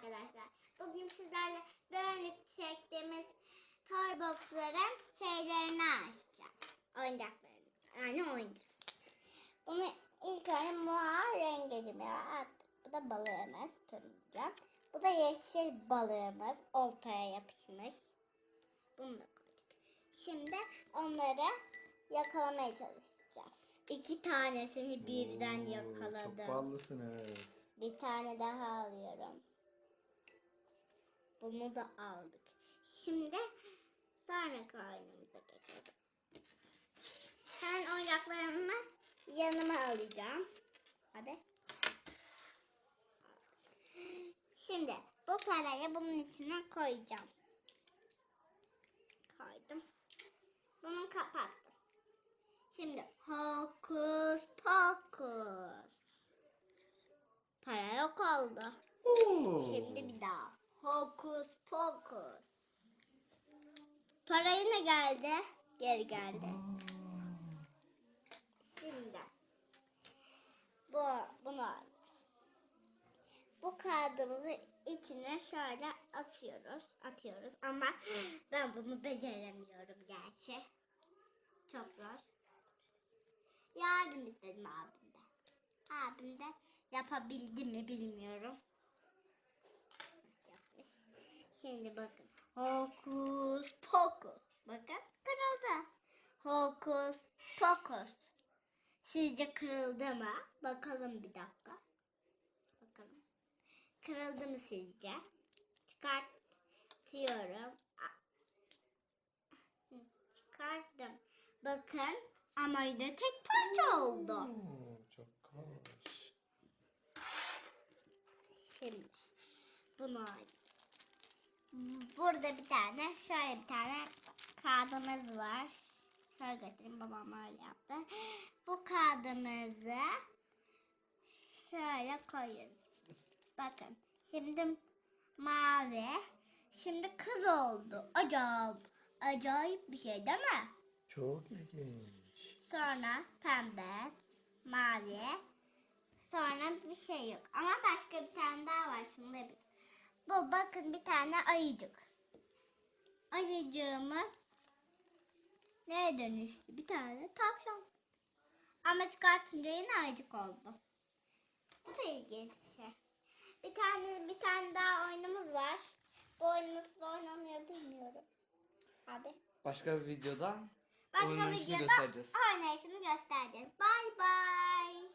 arkadaşlar. Bugün sizlerle böyle çektiğimiz toyboxların şeylerini açacağız. Oyuncaklarını. Yani oynayacağız. Bunu ilk önce mor rengecime attık. Bu da balığımız turuncu. Bu da yeşil balığımız oltaya yapışmış. Bunu da koyduk. Şimdi onları yakalamaya çalışacağız. İki tanesini birden Oo, yakaladım. Çok ballısınız. Bir tane daha alıyorum. Bunu da aldık. Şimdi sonraki oyunumuza geçelim. Ben oyuncaklarımı yanıma alacağım. Hadi. Şimdi bu parayı bunun içine koyacağım. Koydum. Bunu kapattım. Şimdi hokus pokus. Para yok oldu. Oo. Şimdi bir daha. Hokus pokus. Para yine geldi. Geri geldi. Şimdi bu bunu. Bu kağıdımızı içine şöyle atıyoruz. Atıyoruz ama ben bunu beceremiyorum gerçi. Çok zor. Yardım istedim abimden. Abim de yapabildi mi bilmiyorum. Yapmış. Şimdi bakın. Hokus pokus. Bakın kırıldı. Hokus pokus. Sizce kırıldı mı? Bakalım bir dakika. Bakalım. Kırıldı mı sizce? Çıkartıyorum. Çıkarttım. Bakın ama yine tek parça oldu. Oo, çok hoş. Şimdi bunu. Burada bir tane şöyle bir tane kağıdımız var. Şöyle göstereyim babam öyle yaptı. Bu kağıdımızı şöyle koyun. Bakın şimdi mavi. Şimdi kız oldu. Acayip, acayip bir şey değil mi? Çok ilginç. Sonra pembe, mavi. Sonra bir şey yok. Ama başka bir tane daha var. Şunu da bir. Bu bakın bir tane ayıcık. Ayıcığımız neye dönüştü? Bir tane tavşan. Ama çıkartınca yine ayıcık oldu. Bu da ilginç bir şey. Bir tane bir tane daha oyunumuz var. Bu oyun nasıl oynanıyor bilmiyorum. Abi. Başka bir videoda Başka oynayışını videoda göstereceğiz. oynayışını göstereceğiz. Bye bye.